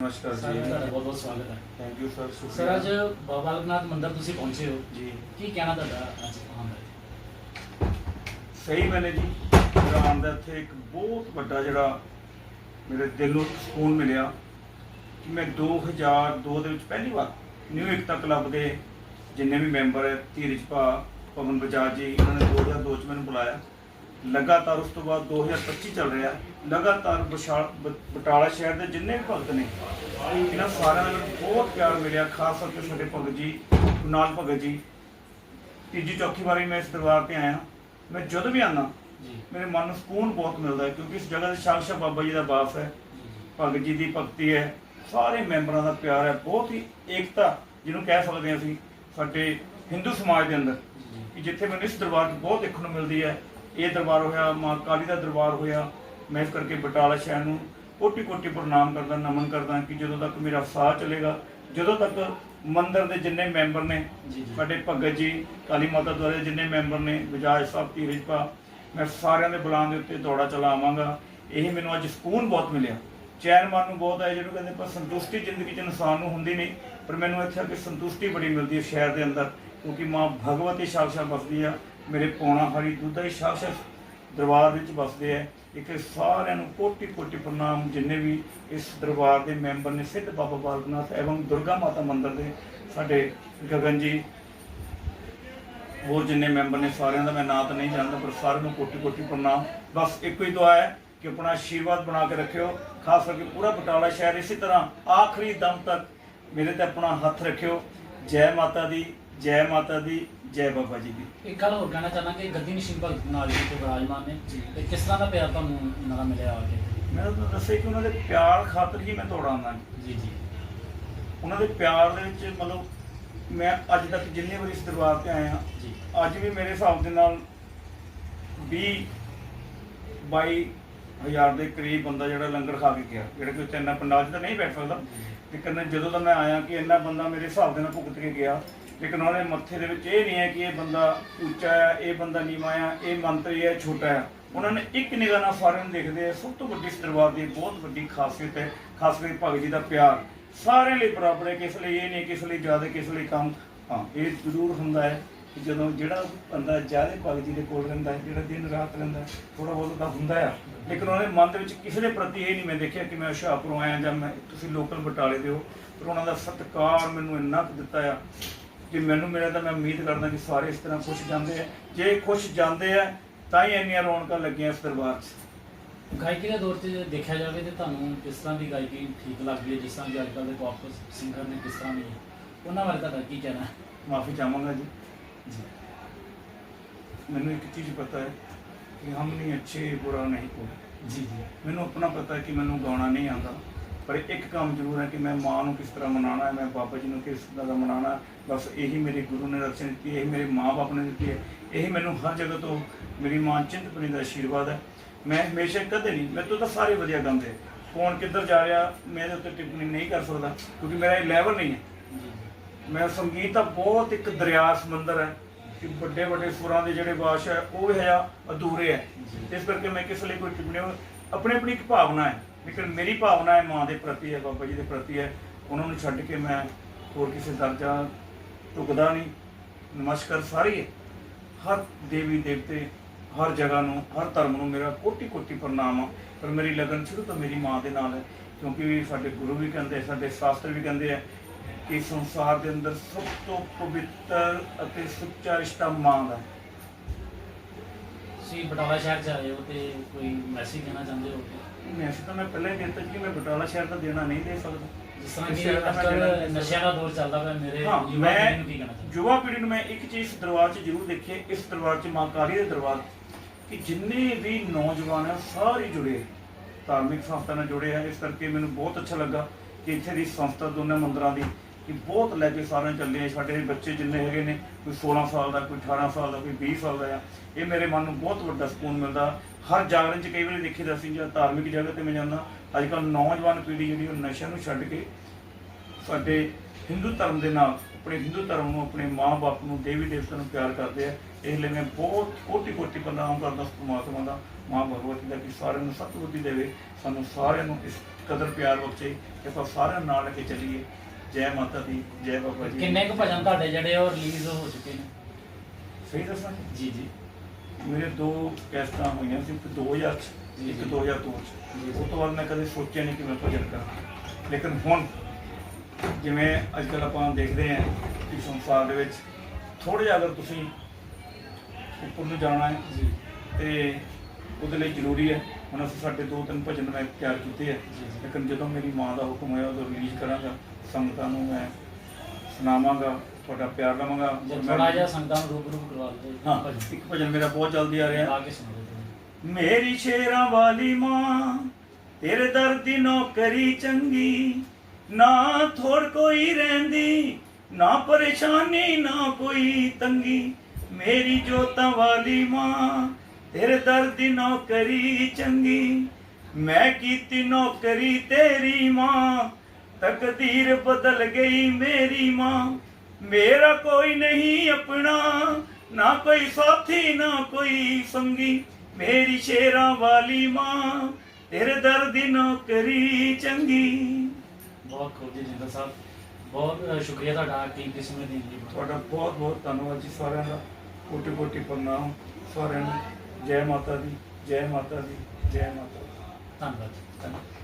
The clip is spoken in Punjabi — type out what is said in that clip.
ਨਮਸਕਾਰ ਸਰ ਜੀ ਤੁਹਾਡਾ ਬਹੁਤ ਬਹੁਤ ਸਵਾਗਤ ਹੈ। ਥੈਂਕ ਯੂ ਸਰ ਸਰ ਅੱਜ ਬਾਬਾ ਲੋਕਨਾਥ ਮੰਦਿਰ ਤੁਸੀਂ ਪਹੁੰਚੇ ਹੋ। ਜੀ। ਕੀ ਕਹਿਣਾ ਤੁਹਾਡਾ ਅੱਜ ਆਉਣ ਦਾ? ਸਹੀ ਮੈਨੇ ਜੀ। ਮੇਰਾ ਆਉਣ ਦਾ ਇੱਥੇ ਇੱਕ ਬਹੁਤ ਵੱਡਾ ਜਿਹੜਾ ਮੇਰੇ ਦਿਲ ਨੂੰ ਸਕੂਨ ਮਿਲਿਆ ਕਿ ਮੈਂ 2002 ਦੇ ਵਿੱਚ ਪਹਿਲੀ ਵਾਰ ਨਿਊ ਏਕਤਾ ਕਲੱਬ ਦੇ ਜਿੰਨੇ ਵੀ ਮੈਂਬਰ ਹੈ ਧੀਰਜ ਭਾ ਪਵਨ ਬਜਾਜ ਜੀ ਇਹਨਾਂ ਨੇ 2002 ਚ ਮੈਨੂੰ ਬੁਲਾਇਆ। ਲਗਾਤਾਰ ਉਸ ਤੋਂ ਬਾਅਦ 2025 ਚੱਲ ਰਿਹਾ। ਲਗਾਤਾਰ ਵਿਸ਼ਾਲ ਬਟਾਲਾ ਸ਼ਹਿਰ ਦੇ ਜਿੰਨੇ ਵੀ ਭਗਤ ਨੇ ਇਹਨਾਂ ਸਾਰਿਆਂ ਦਾ ਮੈਨੂੰ ਬਹੁਤ ਪਿਆਰ ਮਿਲਿਆ ਖਾਸ ਕਰਕੇ ਸਾਡੇ ਭਗਤ ਜੀ ਕੁਨਾਲ ਭਗਤ ਜੀ। ਤੀਜੀ ਚੌਥੀ ਵਾਰੀ ਮੈਂ ਇਸ ਦਰਬਾਰ ਤੇ ਆਇਆ। ਮੈਂ ਜਦੋਂ ਵੀ ਜੀ। ਮੇਰੇ ਮਨ ਨੂੰ ਸਕੂਨ ਬਹੁਤ ਮਿਲਦਾ ਹੈ ਕਿਉਂਕਿ ਇਸ ਜਗ੍ਹਾ ਤੇ ਸਾਕਸ਼ਾ ਬਾਬਾ ਜੀ ਦਾ ਵਾਸ ਹੈ ਭਗਤ ਜੀ ਦੀ ਭਗਤੀ ਹੈ। ਸਾਰੇ ਮੈਂਬਰਾਂ ਦਾ ਪਿਆਰ ਹੈ ਬਹੁਤ ਹੀ ਏਕਤਾ ਜਿਹਨੂੰ ਕਹਿ ਸਕਦੇ ਹਾਂ ਅਸੀਂ ਸਾਡੇ ਹਿੰਦੂ ਸਮਾਜ ਦੇ ਅੰਦਰ। ਕਿ ਜਿੱਥੇ ਮੈਨੂੰ ਇਸ ਦਰਬਾਰ 'ਚ ਬਹੁਤ ਦੇਖਣ ਨੂੰ ਮਿਲਦੀ ਹੈ ਇਹ ਦਰਬਾਰ ਹੋਇਆ ਮਾਂ ਕਾਲੀ ਦਾ ਦਰਬਾਰ ਹੋਇਆ। ਮੈਂ ਇਸ ਕਰਕੇ ਬਟਾਲਾ ਸ਼ਹਿਰ ਨੂੰ ਕੋਟੀ ਕੋਟੀ ਪ੍ਰਣਾਮ ਕਰਦਾ ਨਮਨ ਕਰਦਾ ਕਿ ਜਦੋਂ ਤੱਕ ਮੇਰਾ ਸਾਹ ਚੱਲੇਗਾ ਜਦੋਂ ਤੱਕ ਮੰਦਿਰ ਦੇ ਜਿੰਨੇ ਮੈਂਬਰ ਨੇ ਸਾਡੇ ਭਗਤ ਜੀ ਕਾਲੀ ਮਾਤਾ ਦੁਆਰੇ ਜਿੰਨੇ ਮੈਂਬਰ ਨੇ ਵਿਜਾਜ ਸਾਹਿਬ ਧੀਰਜ ਭਾ ਮੈਂ ਸਾਰਿਆਂ ਦੇ ਬੁਲਾਉਣ ਦੇ ਉੱਤੇ ਦੌੜਾ ਚਲਾਵਾਂਗਾ। ਇਹ ਮੈਨੂੰ ਅੱਜ ਸਕੂਨ ਬਹੁਤ ਮਿਲਿਆ। ਚੈਨ ਮਨ ਨੂੰ ਬਹੁਤ ਹੈ ਜਿਹਨੂੰ ਕਹਿੰਦੇ ਪਰ ਸੰਤੁਸ਼ਟੀ ਜ਼ਿੰਦਗੀ 'ਚ ਇਨਸਾਨ ਨੂੰ ਹੁੰਦੀ ਨਹੀਂ ਪਰ ਮੈਨੂੰ ਇੱਥੇ ਆ ਕੇ ਸੰਤੁਸ਼ਟੀ ਬੜੀ ਮਿਲਦੀ ਹੈ ਸ਼ਹਿਰ ਦੇ ਅੰਦਰ ਕਿਉਂਕਿ ਮਾਂ ਭਗਵਤੀ ਸਾਕਸ਼ਾਤ ਬਸਦੀ ਆ ਮੇਰੇ ਪੌਣਾ ਹਰੀ ਦੁੱਧਾ ਹੀ ਸਾਕਸ਼ਾਤ ਦਰਬਾਰ ਵਿੱਚ ਬਸਦੇ ਆ। ਇੱਥੇ ਸਾਰਿਆਂ ਨੂੰ ਕੋਟੀ ਕੋਟੀ ਪ੍ਰਣਾਮ। ਜਿੰਨੇ ਵੀ ਇਸ ਦਰਬਾਰ ਦੇ ਮੈਂਬਰ ਨੇ, ਸਿੱਧ ਬਾਬਾ ਬਾਲਕਨਾਥ ਐਵੰ ਦੁਰਗਾ ਮਾਤਾ ਮੰਦਿਰ ਦੇ ਸਾਡੇ ਗਗਨ ਜੀ, ਹੋਰ ਜਿੰਨੇ ਮੈਂਬਰ ਨੇ, ਸਾਰਿਆਂ ਦਾ ਮੈਂ ਨਾਂ ਤਾਂ ਨਹੀਂ ਜਾਣਦਾ, ਪਰ ਸਾਰਿਆਂ ਨੂੰ ਕੋਟੀ ਕੋਟੀ ਪ੍ਰਣਾਮ। ਬਸ ਇੱਕੋ ਹੀ ਦੁਆ ਹੈ ਕਿ ਆਪਣਾ ਆਸ਼ੀਰਵਾਦ ਬਣਾ ਕੇ ਰੱਖਿਓ। ਖਾਸ ਕਰਕੇ ਪੂਰਾ ਬਟਾਲਾ ਸ਼ਹਿਰ ਇਸੇ ਤਰ੍ਹਾਂ ਆਖਰੀ ਦਮ ਤੱਕ ਮੇਰੇ ਤੇ ਆਪਣਾ ਹੱਥ ਰੱਖਿਓ। ਜੈ ਮਾਤਾ ਦੀ। ਜੈ ਮਾਤਾ ਦੀ ਜੈ ਬਾਬਾ ਜੀ ਦੀ। ਇੱਕ ਗੱਲ ਹੋਰ ਕਹਿਣਾ ਚਾਹੁੰਦਾ ਕਿ ਗੱਦੀ ਨਸ਼ੀਨ ਭਗਤ ਨਾਲ ਜੀ ਤੇ ਵਿਰਾਜਮਾਨ ਨੇ। ਤੇ ਕਿਸ ਤਰ੍ਹਾਂ ਦਾ ਪਿਆਰ ਤੁਹਾਨੂੰ ਉਹਨਾਂ ਦਾ ਮਿਲਿਆ ਆ ਕੇ? ਮੈਂ ਤਾਂ ਦੱਸਿਆ ਕਿ ਉਹਨਾਂ ਦੇ ਪਿਆਰ ਖਾਤਰ ਹੀ ਮੈਂ ਦੌੜਾਂਗਾ ਜੀ ਜੀ। ਉਹਨਾਂ ਦੇ ਪਿਆਰ ਦੇ ਵਿੱਚ ਮਤਲਬ ਮੈਂ ਅੱਜ ਤੱਕ ਜਿੰਨੇ ਵਾਰੀ ਇਸ ਦਰਬਾਰ ਤੇ ਆਇਆ ਜੀ। ਅੱਜ ਵੀ ਮੇਰੇ ਹਿਸਾਬ ਦੇ ਨਾਲ 20 22 ਹਜ਼ਾਰ ਦੇ ਕਰੀਬ ਬੰਦਾ ਜਿਹੜਾ ਲੰਗਰ ਖਾ ਕੇ ਗਿਆ। ਜਿਹੜਾ ਕਿ ਉੱਥੇ ਇੰਨਾ ਪੰਡਾਲ 'ਚ ਤਾਂ ਨਹੀਂ ਬੈਠ ਸਕਦਾ। ਲੇਕਿਨ ਜਦੋਂ ਦਾ ਮੈਂ ਆਇਆ ਕਿ ਇੰਨਾ ਬੰਦਾ ਮੇਰੇ ਹਿਸਾਬ ਦੇ ਨਾਲ ਭੁਗਤ ਕੇ ਗਿਆ ਲੇਕਿਨ ਉਹਨਾਂ ਦੇ ਮੱਥੇ ਦੇ ਵਿੱਚ ਇਹ ਨਹੀਂ ਹੈ ਕਿ ਇਹ ਬੰਦਾ ਉੱਚਾ ਹੈ, ਇਹ ਬੰਦਾ ਨੀਵਾਂ ਹੈ, ਇਹ ਮੰਤਰੀ ਹੈ ਛੋਟਾ ਹੈ। ਉਹਨਾਂ ਨੇ ਇੱਕ ਨਿਗਾਹ ਨਾਲ ਸਾਰਿਆਂ ਨੂੰ ਦੇਖਦੇ ਆ, ਸਭ ਤੋਂ ਵੱਡੀ ਇਸ ਦਰਬਾਰ ਦੀ ਬਹੁਤ ਵੱਡੀ ਖਾਸੀਅਤ ਹੈ ਖਾਸ ਕਰਕੇ ਭਗਤ ਜੀ ਦਾ ਪਿਆਰ। ਸਾਰਿਆਂ ਲਈ ਬਰਾਬਰ ਹੈ, ਕਿਸ ਲਈ ਇਹ ਨਹੀਂ, ਕਿਸ ਲਈ ਜ਼ਿਆਦਾ, ਕਿਸ ਲਈ ਕੰਮ। ਹਾਂ, ਇਹ ਜ਼ਰੂਰ ਹੁੰਦਾ ਹੈ। ਕਿ ਜਦੋਂ ਜਿਹੜਾ ਬੰਦਾ ਜ਼ਿਆਦਾ ਭਗਤ ਜੀ ਦੇ ਕੋਲ ਰਹਿੰਦਾ ਹੈ ਜਿਹੜਾ ਦਿਨ ਰਾਤ ਰਹਿੰਦਾ ਥੋੜਾ ਬਹੁਤ ਤਾਂ ਹੁੰਦਾ ਆ। ਲੇਕਿਨ ਉਹਨੇ ਮਨ ਦੇ ਵਿੱਚ ਕਿਸੇ ਦੇ ਪ੍ਰਤੀ ਇਹ ਨਹੀਂ ਮੈਂ ਦੇਖਿਆ ਕਿ ਮੈਂ ਹੁਸ਼ਿਆਰਪੁਰੋਂ ਆਇਆ ਜਾਂ ਮੈਂ ਤੁਸੀਂ ਲੋਕਲ ਬਟਾਲੇ ਦੇ ਹੋ। ਪਰ ਉਹਨਾਂ ਦਾ ਸਤਿਕਾਰ ਮੈਨੂੰ ਇੰਨਾ ਕੁ ਦਿੱਤਾ ਆ ਕਿ ਮੈਨੂੰ ਮਿਲਿਆ ਤਾਂ ਮੈਂ ਉਮੀਦ ਕਰਦਾ ਕਿ ਸਾਰੇ ਇਸ ਤਰ੍ਹਾਂ ਖੁਸ਼ ਜਾਂਦੇ ਆ। ਜੇ ਖੁਸ਼ ਜਾਂਦੇ ਆ ਤਾਂ ਹੀ ਇੰਨੀਆਂ ਰੌਣਕਾਂ ਲੱਗੀਆਂ ਇਸ ਦਰਬਾਰ 'ਚ। ਗਾਇਕੀ ਦੇ ਦੌਰ ਤੇ ਦੇਖਿਆ ਜਾਵੇ ਤੇ ਤੁਹਾਨੂੰ ਕਿਸ ਤਰ੍ਹਾਂ ਦੀ ਗਾਇਕੀ ਠੀਕ ਲੱਗਦੀ ਹੈ ਜਿਸ ਤਰ੍ਹਾਂ ਕਿ ਅੱਜਕੱਲ ਦੇ ਪੌਪ ਸਿੰਗਰ ਨੇ ਕਿਸ ਤਰ੍ਹਾਂ ਦੀ ਉਹਨਾਂ ਬਾਰੇ ਤੁਹਾਡਾ ਕੀ ਕਹਿਣਾ ਮਾਫੀ ਚਾਹਾਂਗਾ ਜੀ ਜੀ। ਮੈਨੂੰ ਇੱਕ ਚੀਜ਼ ਪਤਾ ਹੈ ਕਿ ਹਮ ਨਹੀਂ ਅੱਛੇ ਬੁਰਾ ਨਹੀਂ ਕੋਈ ਜੀ ਜੀ ਮੈਨੂੰ ਆਪਣਾ ਪਤਾ ਹੈ ਕਿ ਮੈਨੂੰ ਗਾਉਣਾ ਨਹੀਂ ਆਉਂਦਾ ਪਰ ਇੱਕ ਕੰਮ ਜ਼ਰੂਰ ਹੈ ਕਿ ਮੈਂ ਮਾਂ ਨੂੰ ਕਿਸ ਤਰ੍ਹਾਂ ਮਨਾਉਣਾ ਹੈ ਮੈਂ ਬਾਬਾ ਜੀ ਨੂੰ ਕਿਸ ਤਰ੍ਹਾਂ ਦਾ ਮਨਾਉਣਾ। ਬਸ ਇਹੀ ਮੇਰੇ ਗੁਰੂ ਨੇ ਰਚਨ ਦਿੱਤੀ ਇਹੀ ਮੇਰੇ ਮਾਂ-ਬਾਪ ਨੇ ਦਿੱਤੀ ਹੈ ਇਹੀ ਮੈਨੂੰ ਹਰ ਜਗ੍ਹਾ ਤੋਂ ਮੇਰੀ ਮਾਂ ਚਿੰਤਪੁਰੀ ਦਾ ਆਸ਼ੀਰਵਾਦ ਹੈ ਮੈਂ ਹਮੇਸ਼ਾ ਕਦੇ ਨਹੀਂ ਮੇਰੇ ਤੋਂ ਤਾਂ ਸਾਰੇ ਵਧੀਆ ਗਾਉਂਦੇ ਕੌਣ ਕਿੱਧਰ ਜਾ ਰਿਹਾ ਮੈਂ ਇਹਦੇ ਉੱਤੇ ਟਿੱਪਣੀ ਨਹੀਂ ਕਰ ਸਕਦਾ ਕਿਉਂਕਿ ਮੇਰਾ ਇਹ ਲੈਵਲ ਨਹੀਂ ਹੈ ਮੈਂ ਸੰਗੀਤ ਦਾ ਬਹੁਤ ਇੱਕ ਦਰਿਆ ਸਮੁੰਦਰ ਹੈ ਕਿ ਵੱਡੇ ਵੱਡੇ ਸੁਰਾਂ ਦੇ ਜਿਹੜੇ ਵਾਸ਼ ਹੈ ਉਹ ਹੈ ਅਧੂਰੇ ਹੈ। ਇਸ ਕਰਕੇ ਮੈਂ ਕਿਸੇ ਲਈ ਕੋਈ ਟਿੱਪਣੀ ਆਪਣੀ ਆਪਣੀ ਇੱਕ ਭਾਵਨਾ ਹੈ ਲੇਕਿਨ ਮੇਰੀ ਭਾਵਨਾ ਹੈ ਮਾਂ ਦੇ ਪ੍ਰਤੀ ਹੈ ਬਾਬਾ ਜੀ ਦੇ ਪ੍ਰਤੀ ਹੈ। ਉਹਨਾਂ ਨੂੰ ਛੱਡ ਕੇ ਮੈਂ ਹੋਰ ਕਿਸੇ ਦਰਜਾ ਝੁਕਦਾ ਨਹੀਂ। ਨਮਸਕਾਰ ਸਾਰੀ ਹੈ। ਹਰ ਦੇਵੀ ਦੇਵਤੇ ਹਰ ਜਗ੍ਹਾ ਨੂੰ ਹਰ ਧਰਮ ਨੂੰ ਮੇਰਾ ਕੋਟੀ ਕੋਟੀ ਪ੍ਰਣਾਮ ਆ। ਪਰ ਮੇਰੀ ਲਗਨ ਸ਼ੁਰੂ ਤੋਂ ਮੇਰੀ ਮਾਂ ਦੇ ਨਾਲ ਹੈ ਕਿਉਂਕਿ ਸਾਡੇ ਗੁਰੂ ਵੀ ਕਹਿੰਦੇ ਸਾਡੇ ਸ਼ਾਸਤਰ ਵੀ ਕਹਿੰਦੇ ਆ ਕਿ ਸੰਸਾਰ ਦੇ ਅੰਦਰ ਸਭ ਤੋਂ ਪਵਿੱਤਰ ਅਤੇ ਸੁੱਚਾ ਰਿਸ਼ਤਾ ਮਾਂ ਦਾ। ਤੁਸੀਂ ਬਟਾਲਾ ਸ਼ਹਿਰ ਚ ਆਏ ਹੋ ਤੇ ਕੋਈ ਮੈਸੇਜ ਦੇਣਾ ਚਾਹੁੰਦੇ ਹੋ? ਮੈਸੇਜ ਤਾਂ ਮੈਂ ਪਹਿਲਾਂ ਹੀ ਦਿੱਤਾ ਕਿ ਮੈਂ ਬਟਾਲਾ ਸ਼ਹਿਰ ਦਾ ਦੇਣਾ ਨਹੀਂ ਦੇ ਸਕਦਾ। ਜਿਸ ਤਰ੍ਹਾਂ ਕਿ ਅੱਜਕੱਲ ਨਸ਼ਿਆਂ ਦਾ ਦੌਰ ਚੱਲਦਾ ਪਿਆ ਮੇਰੇ ਯੁਵਾ ਪੀੜ੍ਹੀ ਨੂੰ ਕੀ ਕਹਿਣਾ ਚਾਹੁੰਦੇ? ਯੁਵਾ ਪੀੜ੍ਹੀ ਨੂੰ ਮੈਂ ਇੱਕ ਚੀਜ਼ ਦਰਬਾਰ 'ਚ ਜ਼ਰੂਰ ਦੇਖੀ ਇਸ ਦਰਬਾਰ 'ਚ ਮਾਂ ਕਾਲੀ ਦੇ ਦਰਬਾਰ ਕਿ ਜਿੰਨੇ ਵੀ ਨੌਜਵਾਨ ਆ ਸਾਰੇ ਜੁੜੇ ਧਾਰਮਿਕ ਸੰਸਥਾ ਨਾਲ ਜੁੜੇ ਆ ਇਸ ਕਰਕੇ ਮੈਨੂੰ ਬਹੁਤ ਅੱਛਾ ਲੱਗਾ ਕਿ ਇੱਥੇ ਦੀ ਸੰਸਥਾ ਦੋਨਾਂ ਮੰਦਰਾਂ ਦੀ ਕਿ ਬਹੁਤ ਲੈ ਕੇ ਸਾਰਿਆਂ ਚੱਲੇ ਆ। ਸਾਡੇ ਬੱਚੇ ਜਿੰਨੇ ਹੈਗੇ ਨੇ, ਕੋਈ 16 ਸਾਲ ਦਾ, ਕੋਈ 18 ਸਾਲ ਦਾ, ਕੋਈ 20 ਸਾਲ ਦਾ ਆ। ਇਹ ਮੇਰੇ ਮਨ ਨੂੰ ਬਹੁਤ ਵੱਡਾ ਸਕੂਨ ਮਿਲਦਾ। ਹਰ ਜਾਗਰਣ 'ਚ ਕਈ ਵਾਰੀ ਦੇਖੀਦਾ ਸੀ, ਜਾਂ ਧਾਰਮਿਕ ਜਗ੍ਹਾ ਤੇ ਮੈਂ ਜਾਂਦਾ ਅੱਜ ਕੱਲ੍ਹ ਨੌਜਵਾਨ ਪੀੜ੍ਹੀ ਜਿਹੜੀ ਉਹ ਨਸ਼ਿਆਂ ਨੂੰ ਛੱਡ ਕੇ ਸਾਡੇ ਹਿੰਦੂ ਧਰਮ ਦੇ ਨਾਲ, ਆਪਣੇ ਹਿੰਦੂ ਧਰਮ ਨੂੰ, ਆਪਣੇ ਮਾਂ-ਬਾਪ ਨੂੰ ਦੇਵੀ ਦੇਵਤਾ ਨੂੰ ਪਿਆਰ ਕਰਦੇ ਆ। ਇਸ ਲਈ ਮੈਂ ਬਹੁਤ ਕੋਟੀ ਕੋਟੀ ਪ੍ਰਣਾਮ ਕਰਦਾ ਪਰਮਾਤਮਾ ਦਾ, ਮਾਂ ਭਗਵਤੀ ਦਾ, ਕਿ ਸਾਰਿਆਂ ਨੂੰ ਸਤਿਬੁੱਧੀ ਦੇਵੇ, ਸਾਨੂੰ ਸਾਰਿਆਂ ਨੂੰ ਇਸ ਕਦਰ ਪਿਆਰ ਬਖਸ਼ੇ, ਕਿ ਆਪਾਂ ਸਾਰਿਆਂ ਨਾਲ ਲੈ ਕੇ ਚੱਲੀਏ। ਜੈ ਮਾਤਾ ਦੀ ਜੈ ਬਾਬਾ ਜੀ ਕਿੰਨੇ ਕੁ ਭਜਨ ਤੁਹਾਡੇ ਜਿਹੜੇ ਉਹ ਰਿਲੀਜ਼ ਹੋ ਚੁੱਕੇ ਨੇ? ਸਹੀ ਦੱਸਾਂ? ਜੀ ਜੀ। ਮੇਰੇ ਦੋ ਕੈਸਟਾਂ ਹੋਈਆਂ ਸੀ ਇੱਕ 2000 ਚ ਇੱਕ ਜੀ। 2002 ਚ। ਉਸ ਤੋਂ ਬਾਅਦ ਮੈਂ ਕਦੇ ਸੋਚਿਆ ਨਹੀਂ ਕਿ ਮੈਂ ਭਜਨ ਕਰਾਂ ਲੇਕਿਨ ਹੁਣ ਜਿਵੇਂ ਅੱਜ ਕੱਲ੍ਹ ਆਪਾਂ ਦੇਖਦੇ ਹਾਂ ਕਿ ਸੰਸਾਰ ਦੇ ਵਿੱਚ ਥੋੜ੍ਹਾ ਜਿਹਾ ਅਗਰ ਤੁਸੀਂ ਉੱਪਰ ਨੂੰ ਜਾਣਾ ਹੈ ਜੀ। ਤੇ ਉਹਦੇ ਲਈ ਜ਼ਰੂਰੀ ਹੈ। ਹੁਣ ਅਸੀਂ ਸਾਡੇ ਦੋ ਤਿੰਨ ਭਜਨ ਮੈਂ ਤਿਆਰ ਕੀਤੇ ਆ। ਲੇਕਿਨ ਜਦੋਂ ਮੇਰੀ ਮਾਂ ਦਾ ਹੁਕਮ ਹੋਇਆ ਉਦੋਂ ਰਿਲੀਜ਼ ਕਰਾਂਗਾ ਸੰਗਤਾਂ ਨੂੰ ਮੈਂ ਸੁਣਾਵਾਂਗਾ ਤੁਹਾਡਾ ਪਿਆਰ ਲਵਾਂਗਾ। ਥੋੜਾ ਜਿਹਾ ਸੰਗਤਾਂ ਨੂੰ ਰੂਬਰੂ ਕਰਵਾ ਦਿਓ ਹਾਂ ਇੱਕ ਭਜਨ ਮੇਰਾ ਬਹੁਤ ਜਲਦੀ ਆ ਰਿਹਾ। ਮੇਰੀ ਸ਼ੇਰਾਂ ਵਾਲੀ ਮਾਂ ਤੇਰੇ ਦਰ ਦੀ ਨੌਕਰੀ ਚੰਗੀ ਨਾ ਥੋੜ ਕੋਈ ਰਹਿੰਦੀ ਨਾ ਪਰੇਸ਼ਾਨੀ ਨਾ ਕੋਈ ਤੰਗੀ। ਮੇਰੀ ਜੋਤਾਂ ਵਾਲੀ ਮਾਂ ਤੇਰੇ ਦਰ ਦੀ ਨੌਕਰੀ ਚੰਗੀ ਮੈਂ ਕੀਤੀ ਨੌਕਰੀ ਤੇਰੀ ਮਾਂ ਤਕਦੀਰ ਬਦਲ ਗਈ ਮੇਰੀ ਮਾਂ। ਮੇਰਾ ਕੋਈ ਨਹੀਂ ਆਪਣਾ ਨਾ ਕੋਈ ਸਾਥੀ ਨਾ ਕੋਈ ਸੰਗੀ। ਮੇਰੀ ਸ਼ੇਰਾਂ ਵਾਲੀ ਮਾਂ ਤੇਰੇ ਦਰ ਦੀ ਨੌਕਰੀ ਚੰਗੀ। ਬਹੁਤ ਖੂਬ ਜੀ ਜਿੰਦਰ ਸਾਹਿਬ। ਬਹੁਤ ਸ਼ੁਕਰੀਆ ਤੁਹਾਡਾ ਸਮੇਂ ਦੇਣ ਲਈ ਤੁਹਾਡਾ ਬਹੁਤ। ਬਹੁਤ ਧੰਨਵਾਦ ਜੀ ਸਾਰਿਆਂ ਦਾ। ਕੋਟੀ ਕੋਟੀ ਪ੍ਰਣਾਮ ਸਾਰਿਆਂ ਨੂੰ। ਜੈ ਮਾਤਾ ਦੀ ਜੈ ਮਾਤਾ ਦੀ ਜੈ ਮਾਤਾ ਦੀ। ਧੰਨਵਾਦ ਧੰਨਵਾਦ।